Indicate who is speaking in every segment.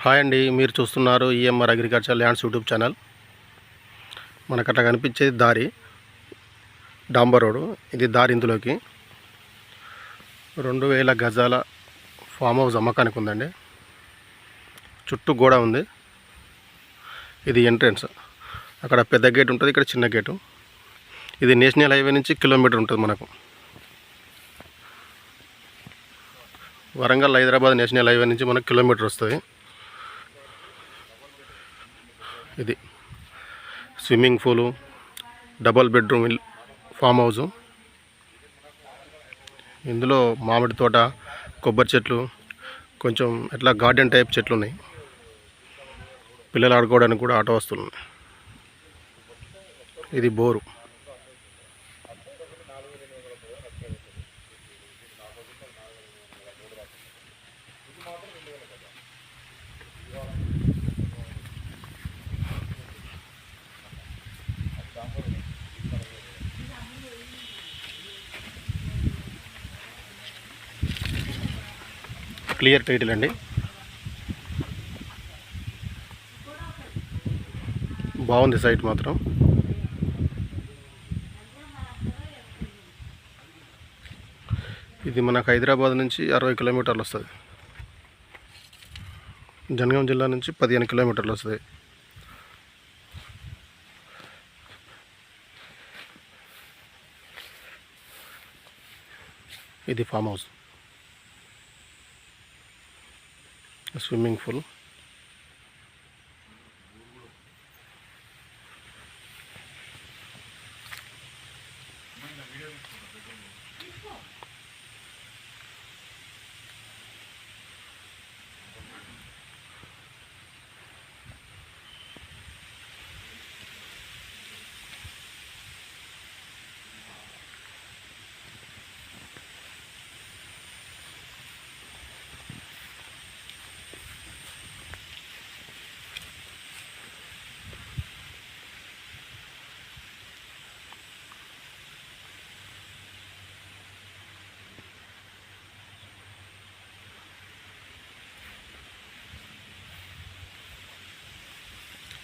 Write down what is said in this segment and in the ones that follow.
Speaker 1: Hi అండి మీరు చూస్తున్నారు EMR agriculture lands YouTube channel. మనకు అట్లా కనిపించేది దారి డాంబర్ రోడ్ ఇది దారి ఇందులోకి. రెండు వేల గజాల ఫామ్ హౌస్ అమ్మకానికి ఉందండి. చుట్టూ గోడ ఉంది. ఇది ఎంట్రన్స్. అక్కడ పెద్ద గేట్ ఉంటుంది ఇక్కడ చిన్న గేటు. ఇది నేషనల్ హైవే నుంచి కిలోమీటర్ ఉంటుంది మనకు. వరంగల్ హైదరాబాద్ నేషనల్ హైవే నుంచి మనకు కిలోమీటర్ వస్తుంది. ఇది swimming pool double bedroom form house ఇందులో మామిడి తోట కొబ్బరి చెట్లు కొంచెం ఎట్లా గార్డెన్ టైప్ చెట్లు ఉన్నాయి పిల్లలు ఆడుకోవడానికి కూడా ఆటో వస్తువులు ఉన్నాయి. ఇది బోరు. క్లియర్ టైటిల్ అండి. బాగుంది సైట్ మాత్రం. ఇది మనకు హైదరాబాద్ నుంచి అరవై కిలోమీటర్లు వస్తుంది. జనగాం జిల్లా నుంచి పదిహేను కిలోమీటర్లు వస్తుంది. ఇది ఫామ్ హౌస్. స్విమ్మింగ్ పూల్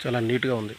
Speaker 1: చాలా నీట్గా ఉంది.